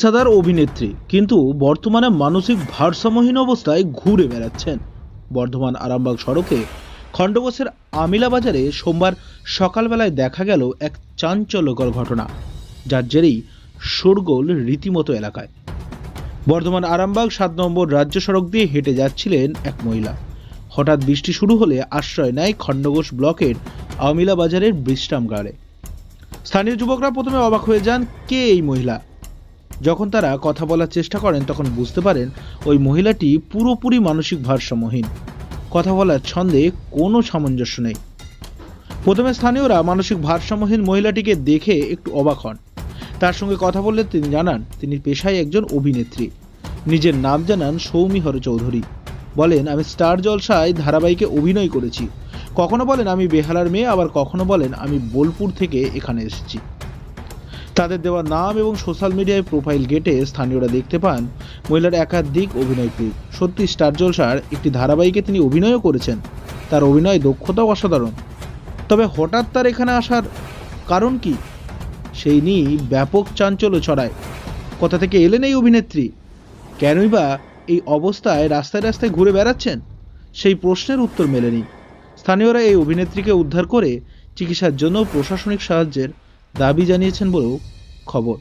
পেশাদার অভিনেত্রী, কিন্তু বর্তমানে মানসিক ভারসাম্যহীন অবস্থায় ঘুরে বেড়াচ্ছেন। বর্ধমান আরামবাগ সড়কে খণ্ডঘোষের আমিলা বাজারে সোমবার সকালবেলায় দেখা গেল এক চাঞ্চল্যকর ঘটনা, যার জেরেই শোরগোল রীতিমতো এলাকায়। বর্ধমান আরামবাগ সাত নম্বর রাজ্য সড়ক দিয়ে হেঁটে যাচ্ছিলেন এক মহিলা। হঠাৎ বৃষ্টি শুরু হলে আশ্রয় নেয় খণ্ডঘোষ ব্লকের আমিলা বাজারের বিশ্রাম গাড়ে। স্থানীয় যুবকরা প্রথমে অবাক হয়ে যান, কে এই মহিলা? যখন তারা কথা বলার চেষ্টা করেন, তখন বুঝতে পারেন ওই মহিলাটি পুরোপুরি মানসিক ভারসাম্যহীন। কথা বলার ছন্দে কোনো সামঞ্জস্য নেই। প্রথমে স্থানীয়রা মানসিক ভারসাম্যহীন মহিলাটিকে দেখে একটু অবাক হন। তার সঙ্গে কথা বললে তিনি জানান, তিনি পেশায় একজন অভিনেত্রী। নিজের নাম জানান সৌমি হর চৌধুরী। বলেন, আমি স্টার জলসায় ধারাবাহিকে অভিনয় করেছি। কখনো বলেন, আমি বেহালার মেয়ে, আবার কখনো বলেন, আমি বোলপুর থেকে এখানে এসেছি। তাদের দেওয়া নাম এবং সোশ্যাল মিডিয়ায় প্রোফাইল গেটে স্থানীয়রা দেখতে পান মহিলার একাধিক অভিনয় ক্লিপ সত্যি স্টার জলসার একটি ধারাবাহিকে তিনি অভিনয়ও করেছেন। তার অভিনয় দক্ষতাও অসাধারণ। তবে হঠাৎ তার এখানে আসার কারণ কি? সেই নিয়েই ব্যাপক চাঞ্চল্য ছড়ায়। কোথা থেকে এলেন এই অভিনেত্রী? কেনই বা এই অবস্থায় রাস্তায় রাস্তায় ঘুরে বেড়াচ্ছেন? সেই প্রশ্নের উত্তর মেলেনি। স্থানীয়রা এই অভিনেত্রীকে উদ্ধার করে চিকিৎসার জন্য প্রশাসনিক সাহায্যের দাবি জানিয়েছেন বলেও খবর।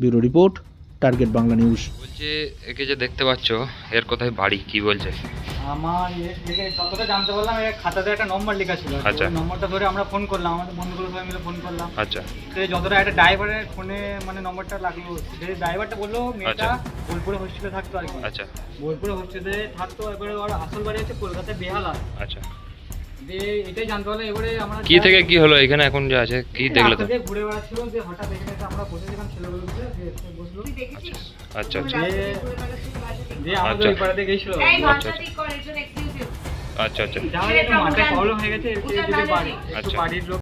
Bureau report target Bangla news. বলছে একে যে দেখতে পাচ্ছ এর কোথায় বাড়ি কি বলছে? আমার এ থেকে যতটা জানতে পারলাম এর খাতাতে একটা নম্বর লেখা ছিল। আচ্ছা। নম্বরটা ধরে আমরা ফোন করলাম আমাদের বন্ধুগুলো সবাই মিলে ফোন করলাম। আচ্ছা। তো যতটা একটা ড্রাইভারের ফোনে মানে নম্বরটা লাগল যে ড্রাইভারটা বলল মেয়েটা আচ্ছা। বোলপুরে হোস্টেলে থাকতো আর কি আচ্ছা। বোলপুরে হোস্টেলে থাকতো এবারে ওর আসল বাড়ি হচ্ছে কলকাতায় বেহালা। আচ্ছা। দিয়ে এটাই জানতে পারলাম এবারে আমরা কি থেকে কি হলো? এখানে এখন যা আছে কি দেখলে তো? ঘুরে বেড়াচ্ছিল যে হঠাৎ এখানে এসে আমরা বসেছিলাম ছেলেগুলো মিলে, দিয়ে এসে বসল। আচ্ছা আচ্ছা। আমাদের আচ্ছা। ওই পাড়াতে গেছিল। আচ্ছা, আচ্ছা। আচ্ছা আচ্ছা। প্রবলেম হয়ে গেছে একটু আচ্ছা। বাড়ির লোক